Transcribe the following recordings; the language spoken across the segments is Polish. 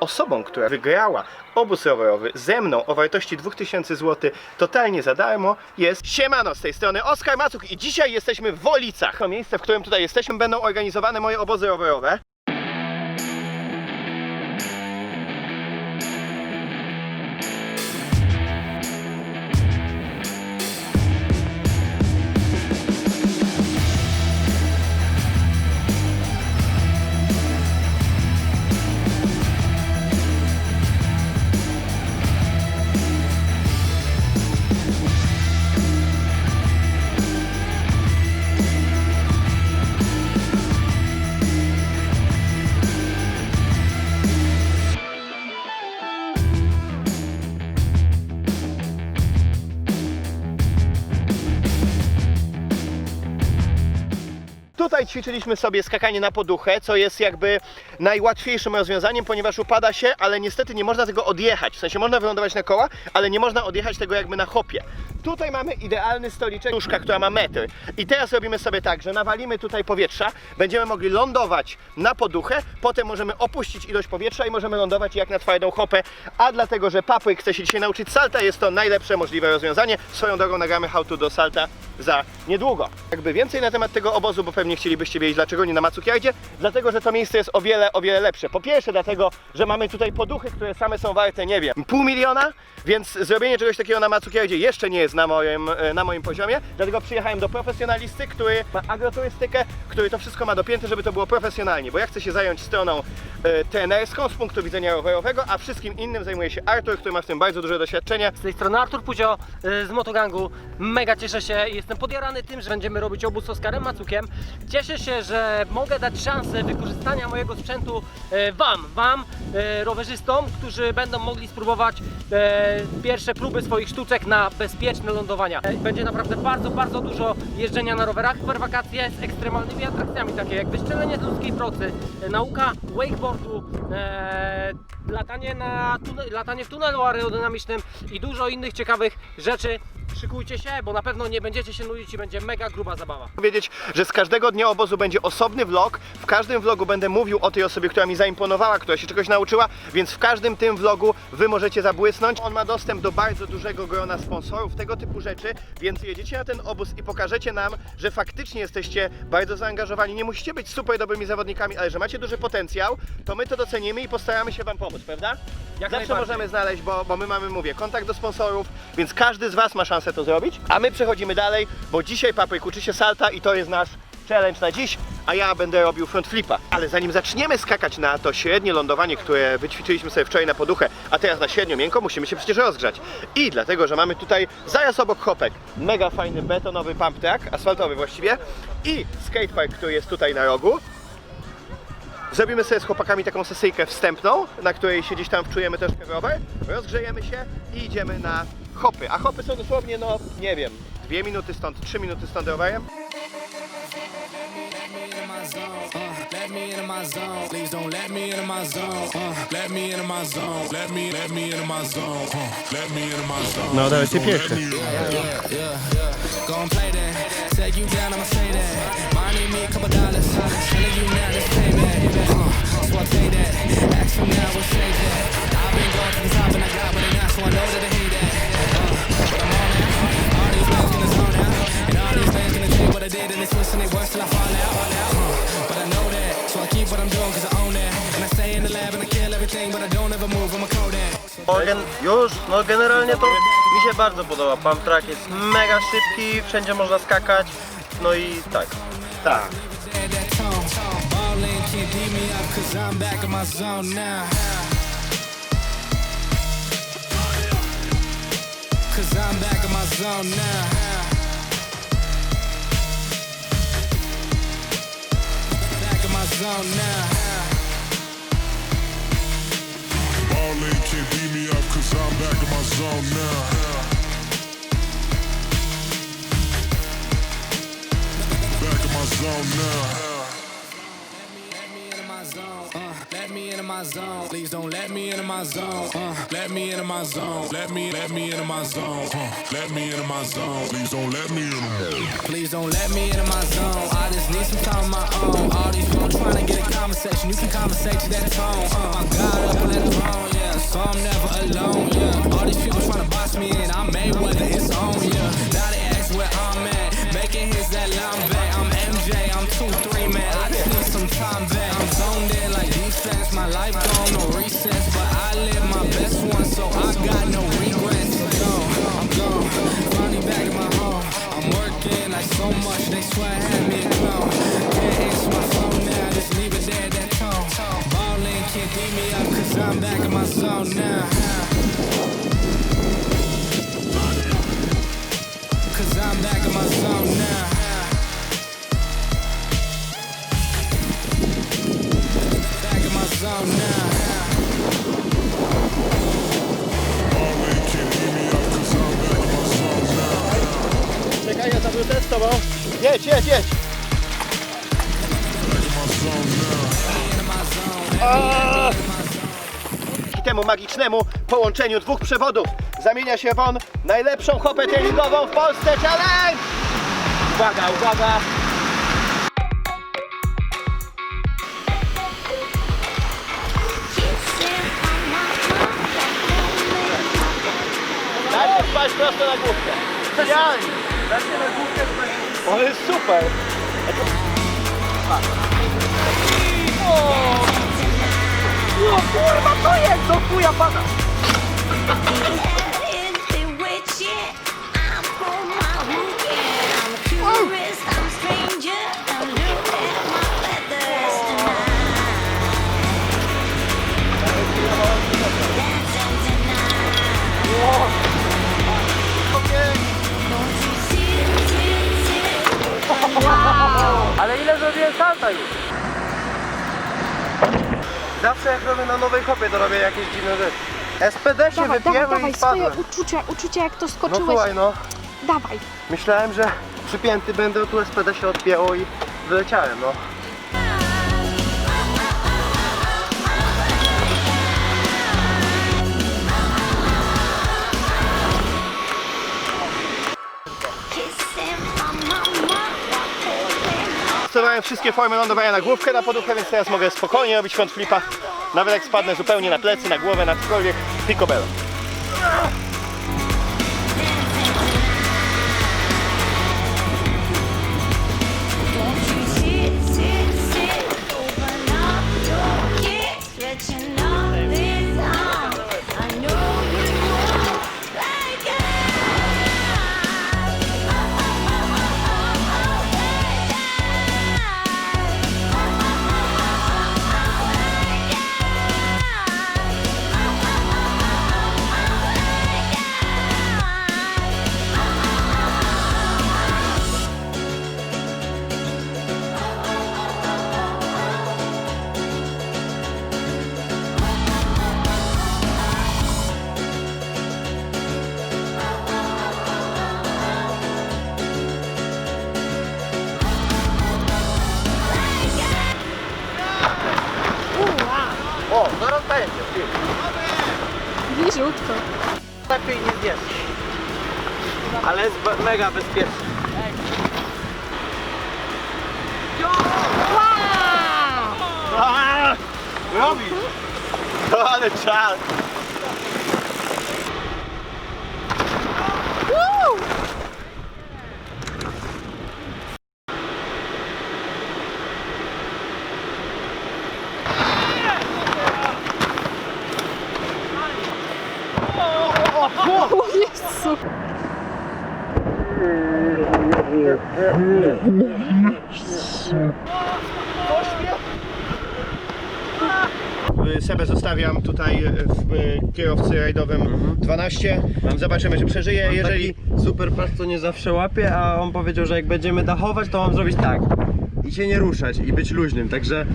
osobą, która wygrała obóz rowerowy ze mną o wartości 2000 zł totalnie za darmo jest Siemano z tej strony Oskar Macuk i dzisiaj jesteśmy w Wolicach. To miejsce, w którym tutaj jesteśmy, będą organizowane moje obozy rowerowe. Tutaj ćwiczyliśmy sobie skakanie na poduchę, co jest jakby najłatwiejszym rozwiązaniem, ponieważ upada się, ale niestety nie można tego odjechać. W sensie można wylądować na koła, ale nie można odjechać tego jakby na hopie. Tutaj mamy idealny stoliczek, nóżka, która ma metr. I teraz robimy sobie tak, że nawalimy tutaj powietrza, będziemy mogli lądować na poduchę, potem możemy opuścić ilość powietrza i możemy lądować jak na twardą hopę. A dlatego, że Papryk chce się dzisiaj nauczyć salta, jest to najlepsze możliwe rozwiązanie. Swoją drogą nagramy how to do salta za niedługo. Jakby więcej na temat tego obozu, bo pewnie chcielibyście wiedzieć dlaczego nie na Macukiardzie, dlatego, że to miejsce jest o wiele, o wiele lepsze. Po pierwsze dlatego, że mamy tutaj poduchy, które same są warte, nie wiem, pół miliona, więc zrobienie czegoś takiego na Macukiardzie jeszcze nie jest na moim, e, na moim poziomie, dlatego przyjechałem do profesjonalisty, który ma agroturystykę, który to wszystko ma dopięte, żeby to było profesjonalnie, bo ja chcę się zająć stroną e, trenerską z punktu widzenia rowerowego, a wszystkim innym zajmuje się Artur, który ma w tym bardzo duże doświadczenie. Z tej strony Artur Puzio y, z Motogangu. Mega cieszę się jestem podjarany tym, że będziemy robić obóz z Oskarem Macukiem. Cieszę się, że mogę dać szansę wykorzystania mojego sprzętu y, Wam, Wam, y, rowerzystom, którzy będą mogli spróbować y, pierwsze próby swoich sztuczek na bezpieczne lądowania. Y, Będzie naprawdę bardzo, bardzo dużo jeżdżenia na rowerach per wakacje z ekstremalnymi atrakcjami, takie jak wystrzelenie z ludzkiej procy, y, nauka wakeboardu, e, latanie, na latanie w tunelu aerodynamicznym i dużo innych ciekawych rzeczy. Szykujcie się, bo na pewno nie będziecie się nudzić i będzie mega gruba zabawa. powiedzieć, że z każdego dnia obozu będzie osobny vlog. W każdym vlogu będę mówił o tej osobie, która mi zaimponowała, która się czegoś nauczyła, więc w każdym tym vlogu wy możecie zabłysnąć. On ma dostęp do bardzo dużego grona sponsorów, tego typu rzeczy, więc jedziecie na ten obóz i pokażecie nam, że faktycznie jesteście bardzo zaangażowani. Nie musicie być super dobrymi zawodnikami, ale że macie duży potencjał, to my to docenimy i postaramy się wam pomóc, prawda? Jak Zawsze najbardziej. możemy znaleźć, bo, bo my mamy, mówię, kontakt do sponsorów, więc każdy z Was ma szansę to zrobić. A my przechodzimy dalej, bo dzisiaj Papryk uczy się salta i to jest nasz challenge na dziś, a ja będę robił front flipa. Ale zanim zaczniemy skakać na to średnie lądowanie, które wyćwiczyliśmy sobie wczoraj na poduchę, a teraz na średnio miękko, musimy się przecież rozgrzać. I dlatego, że mamy tutaj zaraz obok hopek mega fajny betonowy pump track, asfaltowy właściwie, i skatepark, który jest tutaj na rogu. Zrobimy sobie z chłopakami taką sesyjkę wstępną, na której się gdzieś tam wczujemy troszkę w rower, rozgrzejemy się i idziemy na hopy. A hopy są dosłownie, no nie wiem, dwie minuty stąd, trzy minuty stąd rowerem. Let me into my zone. Please don't let me into my zone. Uh, let me into my zone. Let me, let me into my zone. Uh, let me into my zone. No pierwszy. That. Take you down, I'ma say that. Uh. Ask from now, we'll save that. I've been going to the top and I got what I got, so I know that they gen- już, no generalnie to mi się bardzo podoba. Pump track jest mega szybki, wszędzie można skakać. No i tak. Tak. At that tone. Ballin' can't beat me up cause I'm back in my zone now. Cause I'm back in my zone now. Back in my zone now. Ballin' can't beat me up cause I'm back in my zone now. Back in my zone now. my zone. Please don't let me into my zone. Uh, let me into my zone. Let me, let me into my zone. Uh, let me into my zone. Please don't let me into my zone. Please don't let me into my zone. I just need some time of my own. All these people trying to get a conversation. You can conversate to that tone. Uh, I got up on that throne, yeah. So I'm never alone, yeah. All these people trying to box me in. I'm Mayweather. it's on, yeah. Zone now. Cause I'm back in my zone now. Back in my zone now. Ja zawrócę z tobą. Jedź, jedź, jedź. Back in my zone now. Dzięki temu magicznemu połączeniu dwóch przewodów zamienia się w on najlepszą hopę treningową w Polsce Challenge! Uwaga, uwaga! Najpierw spać prosto na główkę. Idealnie! On jest super! O kurwa, to jest do chuja pana! Ale ile zrobiłem salta już? Zawsze jak robię na nowej hopie, to robię jakieś dziwne rzeczy. SPD się Dawaj, dawaj, wypiłem dawaj, i swoje spadłem. uczucia, uczucia jak to No skoczyłeś. słuchaj, no. Dawaj. Myślałem, że przypięty będę, tu SPD się odpięło i wyleciałem, no. Wszystkie formy lądowania na główkę, na poduchę, więc teraz mogę spokojnie robić front flipa. Nawet jak spadnę zupełnie na plecy, na głowę, na cokolwiek, picobello. Będzie, ty. Bliziutko. Lepiej nie zjesz. Ale jest be- mega bezpieczny. A, Robisz! To ale czas! O Jezu. Sebę zostawiam tutaj w kierowcy rajdowym 12. Zobaczymy, czy przeżyje. Jeżeli super pas, nie zawsze łapie, a on powiedział, że jak będziemy dachować, to mam zrobić tak. I się nie ruszać i być luźnym, także...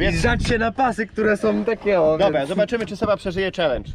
I zrzać się na pasy, które są takie o, Dobra, więc- zobaczymy, czy Seba przeżyje challenge.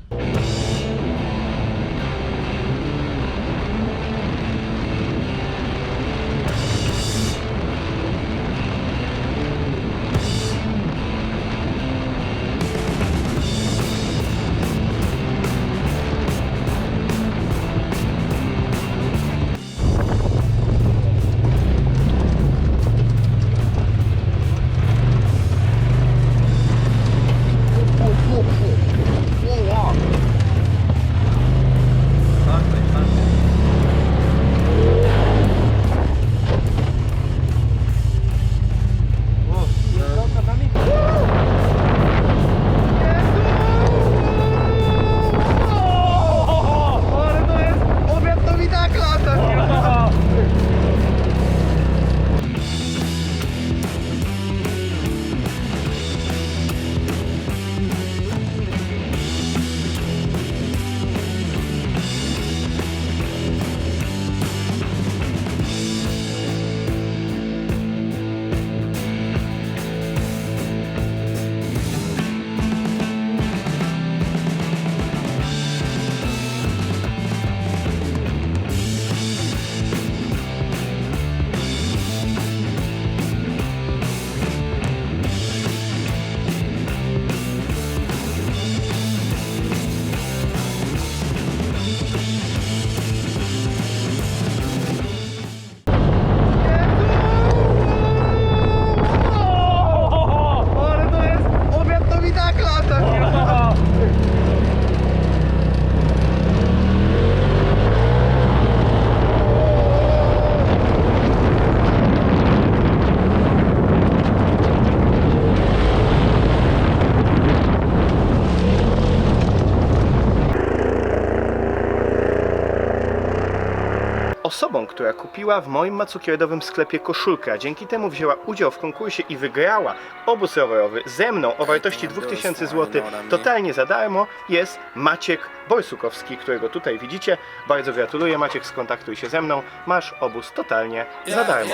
Osobą, która kupiła w moim macukierodowym sklepie koszulkę, a dzięki temu wzięła udział w konkursie i wygrała obóz rowerowy ze mną o wartości 2000 zł totalnie za darmo, jest Maciek Borsukowski, którego tutaj widzicie. Bardzo gratuluję Maciek, skontaktuj się ze mną. Masz obóz totalnie za darmo.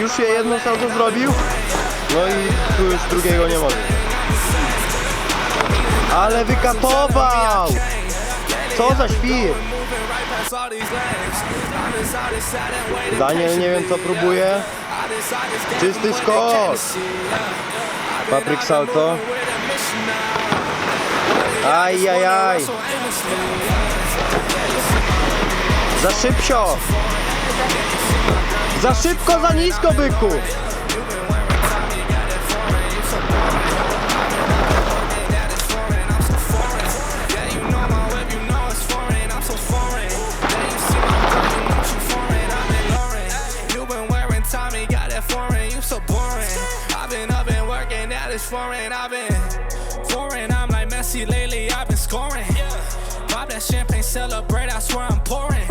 Już je jedno salto zrobił, no i tu już drugiego nie może. Ale wykatował! Co za świr! Daniel nie wiem co próbuje. Czysty skok! Papryk salto. Aj, aj, aj. Za szybcio! Za szybko, za nisko, byku! You been wearing Tommy, got that foreign, you so boring. I've been up and working, that is foreign. I've been foreign, I'm like Messi lately, I've been scoring. Pop that champagne, celebrate, I swear I'm pouring.